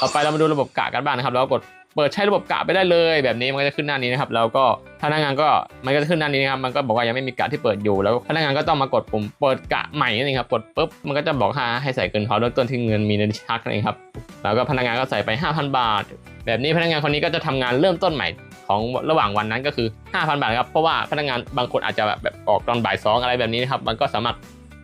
ต่อไปเรามาดูระบบกะกันบ้างนะครับเรากดเปิดใช้ระบบกะไปได้เลยแบบนี้มันก็จะขึ้นหน้านี้นะครับแล้วก็พนักงานก็มันก็จะขึ้นหน้านี้นะครับมันก็บอกว่ายังไม่มีกะที่เปิดอยู่แล้วพนักงานก็ต้องมากดปุ่มเปิดกะใหม่นั่นเองครับกดปุ๊บมันก็จะบอกให้ให้ใส่เงินทอนเริ่มต้นที่เงินมีในชักนั่นเองครับแล้วก็พนักงานก็ใส่ไป 5,000 บาท แบบนี้พนักงานคนนี้ก็จะทำงานเริ่มต้นใหม่ของระหว่างวันนั้นก็คือ 5,000 บาทครับเพราะว่าพนักงานบางคนอาจจะแบบแบบออกตอนบ่ายสองอะไรแบบนี้นะครับมันก็สามารถ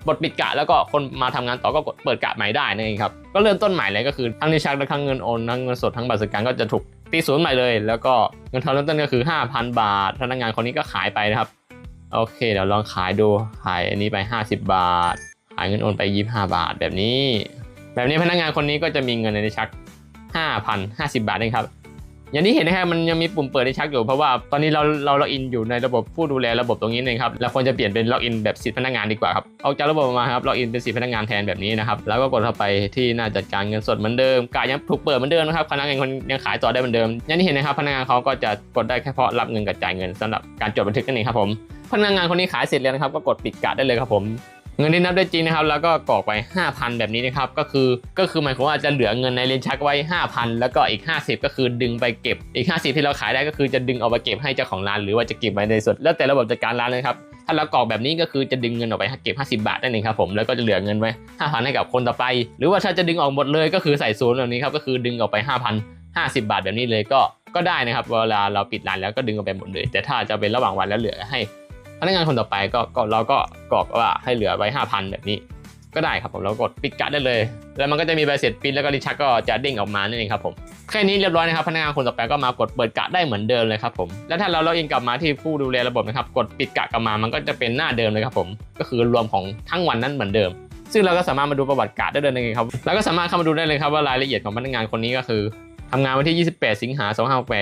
บทปิดกะแล้วก็คนมาทำงานต่อก็กดเปิดกะใหม่ได้นั่เองครับก็เริ่มต้นใหม่เลยก็คือทั้งในชักและทั้งเงินโอนทั้งเงินสดทั้งบัตรสแกนก็จะถูกตีศูนย์ใหม่เลย แล้วก็เงินทอนเริ่มต้นก็คือ 5,000 บาทพนักงานคนนี้ก็ขายไปนะครับโอเคเดี๋ยวลองขายดูขายอันนี้ไป 50 บาท ขายเงินโอนไป 25 บาทแบบนี้ แบบนี้พนักงานคนนี้ก็จะมีเงินในชัก 5,050 บาทเองครับ อย่างที่เห็นนะครับมันยังมีปุ่มเปิดในชักอยู่เพราะว่าตอนนี้เราเราล็อกอินอยู่ในระบบผู้ดูแลระบบตรงนี้เองครับเราควรจะเปลี่ยนเป็นล็อกอินแบบสิทธิพนักงานดีกว่าครับออกจากระบบมาครับล็อกอินเป็นสิทธิพนักงานแทนแบบนี้นะครับแล้วก็กดเข้าไปที่หน้าจัดการเงินสดเหมือนเดิมกายังถูกเปิดเหมือนเดิมนะครับพนักงานคนยังขายต่อได้เหมือนเดิม อย่างที่เห็นนะครับพนักงานเขาก็จะกดได้แค่เพาะรับเงินกับจ่ายเงินสำหรับการจดบันทึกนั่นเองครับผมพนักงานคนนี้ขายเสร็จแล้วนะครับก็กดปิดกะได้เลยครับผม เงินที่นับได้จริงนะครับ แล้วก็กรอกไป 5,000 แบบนี้นะครับก็คือก็คือหมายความว่าจะเหลือเงินในเลนชักไว้ 5,000 แล้วก็อีก 50 ก็คือดึงไปเก็บอีก 50 ที่เราขายได้ก็คือจะดึงเอาไปเก็บให้เจ้าของร้าน หรือว่าจะเก็บไว้ในสดแล้วแต่ระบบจัดการร้านเลยครับถ้าเรากรอกแบบนี้ก็คือจะดึงเงินออกไปเก็บ 50 บาทนั่นเองครับผมแล้วก็จะเหลือเงินไว้ 5,000 ให้กับคนต่อไป หรือว่าถ้าจะดึงออกหมดเลยก็คือใส่ศูนย์แบบนี้ครับก็คือดึงออกไป 5,000 50 บาทแบบนี้เลยก็ก็ได้นะครับเวลาเราปิดร้านแล้วก็ดึงออกไปหมดเลย แต่ถ้าจะเป็นระหว่างวันแล้วเหลือให้ พนักงานคนต่อไปก็ก็เราก็กรอกว่าให้เหลือไว้5,000แบบนี้ก็ได้ครับผมเรากดปิดกะได้เลย แล้วมันก็จะมีใบเสร็จปิ้นแล้วก็รีชักก็จะเด้งออกมานั่นเองครับผมแค่นี้เรียบร้อยนะครับพนักงานคนต่อไปก็มากดเปิดกะได้เหมือนเดิมเลยครับผมแล้วถ้าเราล็อกอินกลับมาที่ผู้ดูแลระบบนะครับกดปิดกะกลับมามันก็จะเป็นหน้าเดิมเลยครับผมก็คือรวมของทั้งวันนั้นเหมือนเดิม ซึ่งเราก็สามารถมาดูประวัติกะได้เลยนะครับแล้วก็สามารถเข้ามาดูได้เลยครับว่ารายละเอียดของพนักงานคนนี้ก็คือทำงานวันที่ 28 สิงหา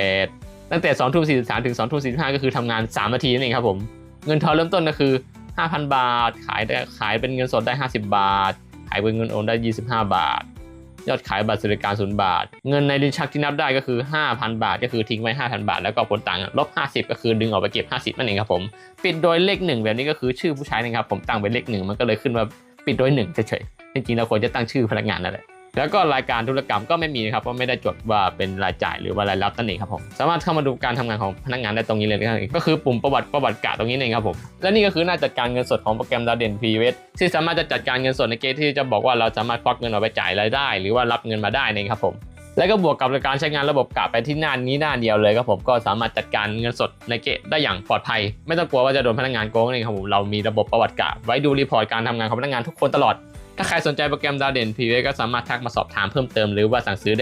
2568ตั้งแต่2ทุ่ม43ถึง2ทุ่ม45ก็คือทำงาน 3 นาทีนั่นเองครับผม เงินทอนเริ่มต้นก็คือ 5,000 บาท ขายได้ขายเป็นเงินสดได้ 50 บาท ขายเป็นเงินโอนได้ 25 บาท ยอดขายบัตรสวัสดิการ0บาท เงินในลิ้นชักที่นับได้ก็คือ 5,000 บาท ก็คือทิ้งไว้ 5,000 บาท แล้วก็ผลต่างลบ 50 ก็คือดึงออกไปเก็บ 50 นั่นเองครับผม ปิดโดยเลขหนึ่งแบบนี้ก็คือชื่อผู้ใช้นะครับ ผมตั้งเป็นเลขหนึ่งมันก็เลยขึ้นมาปิดโดยหนึ่งเฉยๆ จริงๆเราควรจะตั้งชื่อพนักงานนั่นแหละ แล้วก็รายการธุรกรรมก็ไม่มีนะครับเพราะไม่ได้จดว่าเป็นรายจ่ายหรือว่ารายรับนั่นเองครับผมสามารถเข้ามาดูการทำงานของพนักงานได้ตรงนี้เลยนะครับก็คือปุ่มประวัติประวัติกะตรงนี้เองครับผมและนี่ก็คือหน้าจัดการเงินสดของโปรแกรมดาวเด่นพีเวสที่สามารถจะจัดการเงินสดในเกณฑ์ที่จะบอกว่าเราสามารถควักเงินออกไปจ่ายรายได้ หรือว่ารับเงินมาได้เองครับผมแล้วก็บวกกับการใช้งานระบบกะไปที่หน้านี้หน้าเดียวเลยครับผมก็สามารถจัดการเงินสดในเกตได้อย่างปลอดภัย ไม่ต้องกลัวว่าจะโดนพนักงานโกงเองครับผมเรามีระบบประวัติกะไว้ดูรีพอร์ตการทำงานของพนักงานทุกคนตลอด ถ้าใครสนใจโปรแกรมดาวเด่นพีเวก็สามารถทักมาสอบถามเพิ่มเติมหรือว่าสั่งซื้อได้